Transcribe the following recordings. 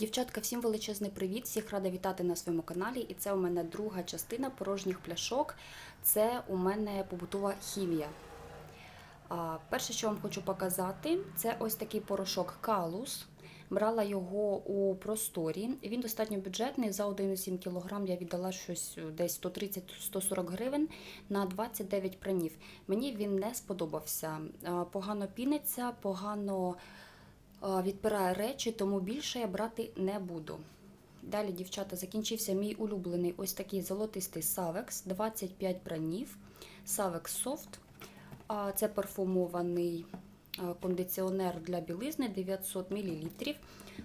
Дівчатка, всім величезний привіт! Всіх рада вітати на своєму каналі. І це у мене друга частина порожніх пляшок. Це у мене побутова хімія. Перше, що вам хочу показати, це ось такий порошок Калус. Брала його у просторі. Він достатньо бюджетний. За 1,7 кг я віддала щось десь 130-140 гривень на 29 пранів. Мені він не сподобався. Погано піниться, погано відпирає речі, тому більше я брати не буду. Далі, дівчата, закінчився мій улюблений ось такий золотистий Савекс, 25 пранів. Савекс. А, Це парфумований кондиціонер для білизни 900 мл.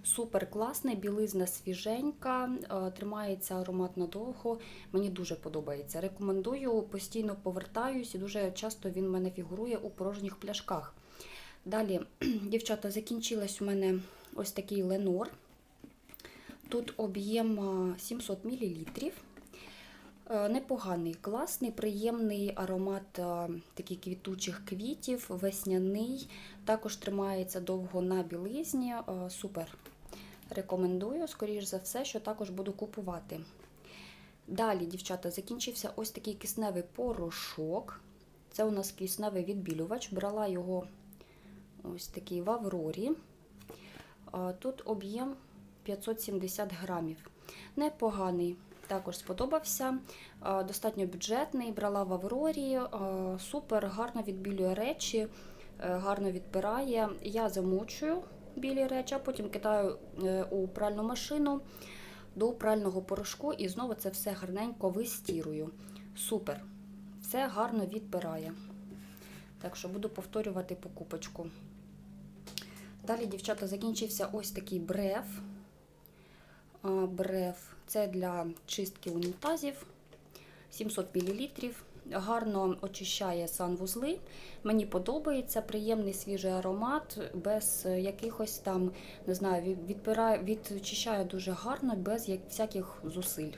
Супер класний, білизна свіженька, тримається аромат надовго. Мені дуже подобається. Рекомендую, постійно повертаюсь і дуже часто він в мене фігурує у порожніх пляшках. Далі, дівчата, закінчилась у мене ось такий ленор. Тут об'єм 700 мл. Е, Непоганий, класний, приємний аромат таких квітучих квітів, весняний. Також тримається довго на білизні. Супер. Рекомендую, скоріш за все, що також буду купувати. Далі, дівчата, закінчився ось такий кисневий порошок. Це у нас кисневий відбілювач. Брала його ось такий в Аврорі. Тут об'єм 570 грамів. Непоганий, також сподобався. Достатньо бюджетний, брала в Аврорі. Супер, гарно відбілює речі, е, гарно відпирає. Я замочую білі речі, а потім кидаю е, у пральну машину до прального порошку і знову це все гарненько вистірую. Супер. Все гарно відпирає. Так що буду повторювати покупочку. Далі, дівчата, закінчився ось такий бреф. Бреф це для чистки унітазів 700 мл. Гарно очищає санвузли. Мені подобається приємний свіжий аромат, без якихось там, не знаю, відпирає, відчищає дуже гарно, без як- всяких зусиль.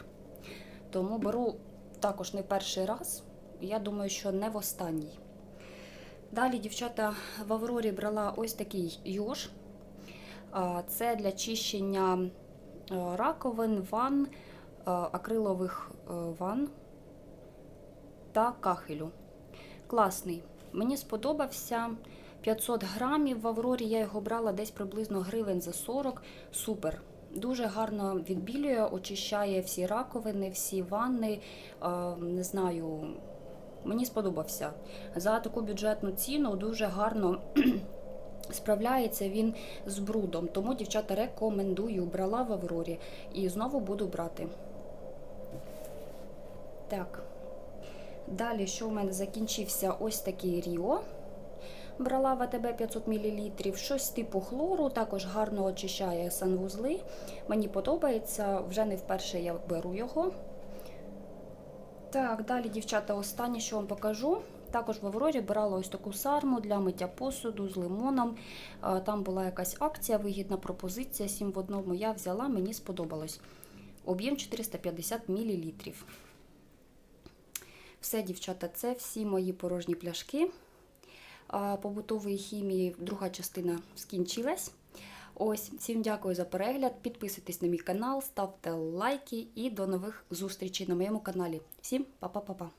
Тому беру також не перший раз. Я думаю, що не в останній. Далі, дівчата, в Аврорі брала ось такий йош. Це для чищення е, раковин, ванн, е, акрилових е, ванн та кахелю. Класний. Мені сподобався 500 грамів. В Аврорі я його брала десь приблизно гривень за 40. Супер. Дуже гарно відбілює, очищає всі раковини, всі ванни. Не знаю, мені сподобався. За таку бюджетну ціну дуже гарно справляється він з брудом. Тому, дівчата, рекомендую. Брала в Аврорі і знову буду брати. Так. Далі, що в мене закінчився ось такий Ріо. Брала в АТБ 500 мл. Щось типу хлору, також гарно очищає санвузли. Мені подобається, вже не вперше я беру його. Так, далі, дівчата, останнє, що вам покажу. Також в Аврорі брала ось таку сарму для миття посуду з лимоном. Там була якась акція, вигідна пропозиція 7 в одному. Я взяла, мені сподобалось. Об'єм 450 мл. Все, дівчата, це всі мої порожні пляшки. Побутової хімії друга частина скінчилась. Ось, всім дякую за перегляд. Підписуйтесь на мій канал, ставте лайки і до нових зустрічей на моєму каналі. Всім па-па-па-па!